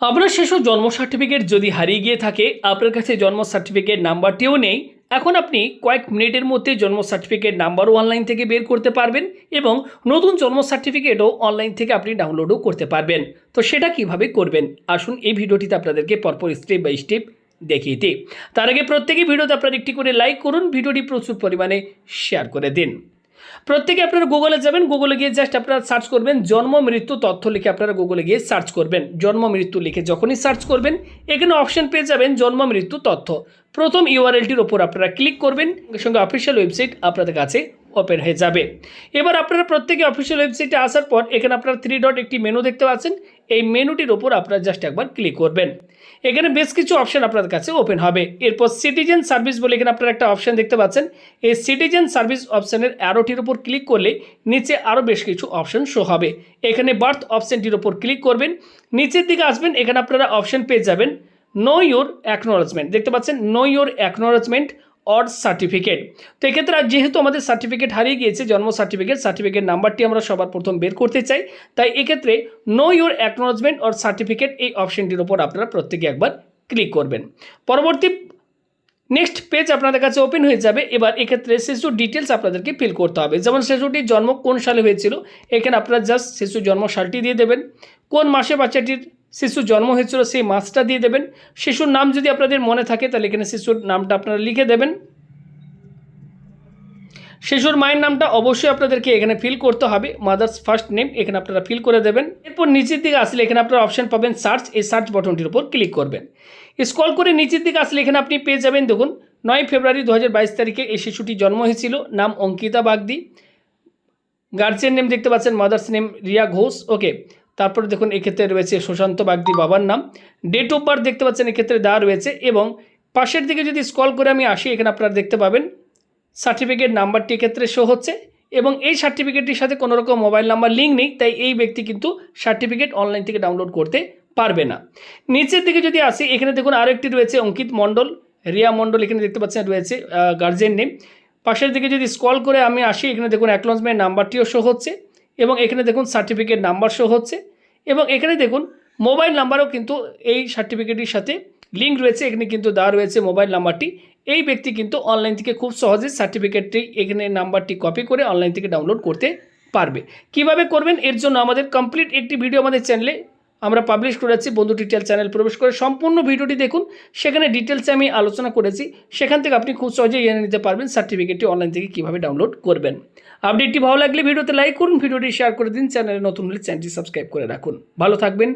আপনার শিশু জন্ম সার্টিফিকেট যদি হারিয়ে গিয়ে থাকে, আপনার কাছে জন্ম সার্টিফিকেট নাম্বারটিও নেই। এখন আপনি কয়েক মিনিটের মধ্যে জন্ম সার্টিফিকেট নাম্বারও অনলাইন থেকে বের করতে পারবেন এবং নতুন জন্ম সার্টিফিকেটও অনলাইন থেকে আপনি ডাউনলোডও করতে পারবেন। তো সেটা কীভাবে করবেন? আসুন এই ভিডিওটিতে আপনাদেরকে পরপর স্টেপ বাই স্টেপ দেখিয়ে দিই। তার আগে প্রত্যেকেই ভিডিওতে আপনারা একটি করে লাইক করুন। ভিডিওটি প্রচুর পরিমাণে শেয়ার করে দিন। প্রত্যেকে আপনারা গুগলে যাবেন গুগলে গিয়ে জাস্ট আপনারা সার্চ করবেন, জন্ম, মৃত্যু তথ্য লিখে আপনারা গুগলে গিয়ে সার্চ করবেন। জন্ম, মৃত্যু লিখে যখনই সার্চ করবেন, এখানে অপশন পেয়ে যাবেন জন্ম, মৃত্যু তথ্য। প্রথম ইউআরএলটির ওপর আপনারা ক্লিক করবেন সঙ্গে অফিসিয়াল ওয়েবসাইট আপনাদের কাছে ওপেন হয়ে যাবে। এবার আপনারা প্রত্যেকে অফিসিয়াল ওয়েবসাইটে আসার পর এখানে আপনারা থ্রি ডট একটি মেনু দেখতে পাচ্ছেন। এই মেনুটির ওপর আপনারা জাস্ট একবার ক্লিক করবেন। এখানে বেশ কিছু অপশন আপনাদের কাছে ওপেন হবে। এরপর সিটিজেন সার্ভিস বলে এখানে আপনারা একটা অপশন দেখতে পাচ্ছেন। এই সিটিজেন সার্ভিস অপশানের অ্যারোটির উপর ক্লিক করলে নিচে আরও বেশ কিছু অপশন শো হবে। এখানে বার্থ অপশনটির ওপর ক্লিক করবেন। নিচের দিকে আসবেন, এখানে আপনারা অপশন পেয়ে যাবেন। নো ইউর অ্যাকনোলজমেন্ট দেখতে পাচ্ছেন? No your acknowledgement or certificate তো এক্ষেত্রে যেহেতু আমাদের সার্টিফিকেট হারিয়ে গিয়েছে, জন্ম সার্টিফিকেট সার্টিফিকেট নাম্বারটি আমরা সবার প্রথম বের করতে চাই। তাই এক্ষেত্রে no your acknowledgement or certificate এই অপশনটির ওপর আপনারা প্রত্যেকে একবার ক্লিক করবেন। পরবর্তী নেক্সট পেজ আপনাদের কাছে ওপেন হয়ে যাবে। এবার এক্ষেত্রে শিশুর ডিটেলস আপনাদেরকে ফিল করতে হবে। যেমন শিশুটির জন্ম কোন সালে হয়েছিল, এখানে আপনারা জাস্ট শিশুর জন্ম সালটি দিয়ে দেবেন। কোন মাসে বাচ্চাটির শিশুর জন্ম হয়েছিল, সেই মাসটা দিয়ে দেবেন। শিশুর নাম যদি আপনাদের মনে থাকে, তাহলে এখানে শিশুর নামটা আপনারা লিখে দেবেন। শিশুর মায়ের নামটা অবশ্যই আপনাদেরকে এখানে ফিল করতে হবে মাদার্স ফার্স্ট নেম এখানে আপনারা ফিল করে দেবেন। এরপর নিচের দিকে আসলে এখানে আপনারা অপশন পাবেন সার্চ এই সার্চ বটনটির উপর ক্লিক করবেন। স্ক্রল করে নিচের দিকে আসলে এখানে আপনি পেয়ে যাবেন, দেখুন, নয় ফেব্রুয়ারি দু হাজার বাইশ তারিখে এই শিশুটি জন্ম হয়েছিল, নাম অঙ্কিতা বাগদি। গার্জিয়ান নেম দেখতে পাচ্ছেন mother's name Riya Ghosh okay তারপরে দেখুন, এক্ষেত্রে রয়েছে সুশান্ত বাগদি বাবার নাম। ডেট অফ বার্থ দেখতে পাচ্ছেন, এক্ষেত্রে দেওয়া রয়েছে এবং পাশের দিকে যদি স্কল করে আমি আসি, এখানে আপনারা দেখতে পাবেন সার্টিফিকেট নাম্বারটি ক্ষেত্রে শো হচ্ছে এবং এই সার্টিফিকেটটির সাথে কোনো রকম মোবাইল নাম্বার লিঙ্ক নেই, তাই এই ব্যক্তি কিন্তু সার্টিফিকেট অনলাইন থেকে ডাউনলোড করতে পারবে না। নিচের দিকে যদি আসি, এখানে দেখুন আরও একটি রয়েছে অঙ্কিত মণ্ডল, রিয়া মণ্ডল, এখানে দেখতে পাচ্ছেন রয়েছে গার্জেন নেম পাশের দিকে যদি স্কল করে আমি আসি, এখানে দেখুন অ্যাকনোলজমেন্ট নাম্বারটিও শো হচ্ছে এবং এখানে দেখুন সার্টিফিকেট নাম্বার শো হচ্ছে। এবং এখানে দেখুন মোবাইল নাম্বারও কিন্তু এই সার্টিফিকেটের সাথে লিঙ্ক রয়েছে। এখানে কিন্তু দেওয়া রয়েছে মোবাইল নাম্বারটি এই ব্যক্তি কিন্তু অনলাইন থেকে খুব সহজে সার্টিফিকেটটি এখানে নাম্বারটি কপি করে অনলাইন থেকে ডাউনলোড করতে পারবে। কীভাবে করবেন? এর জন্য আমাদের কমপ্লিট একটি ভিডিও আমাদের চ্যানেলে আমরা পাবলিশ করেছি, বন্ধু ডিটেল চ্যানেল প্রবেশ করে সম্পূর্ণ ভিডিওটি দেখুন। সেখানে ডিটেলসে আমি আলোচনা করেছি। সেখান থেকে আপনি খুব সহজেই জেনে নিতে পারবেন সার্টিফিকেটটি অনলাইন থেকে কীভাবে ডাউনলোড করবেন। আপডেটটি ভালো লাগলে ভিডিওতে লাইক করুন, ভিডিওটি শেয়ার করে দিন চ্যানেলে নতুন হলে চ্যানেলটি সাবস্ক্রাইব করে রাখুন। ভালো থাকবেন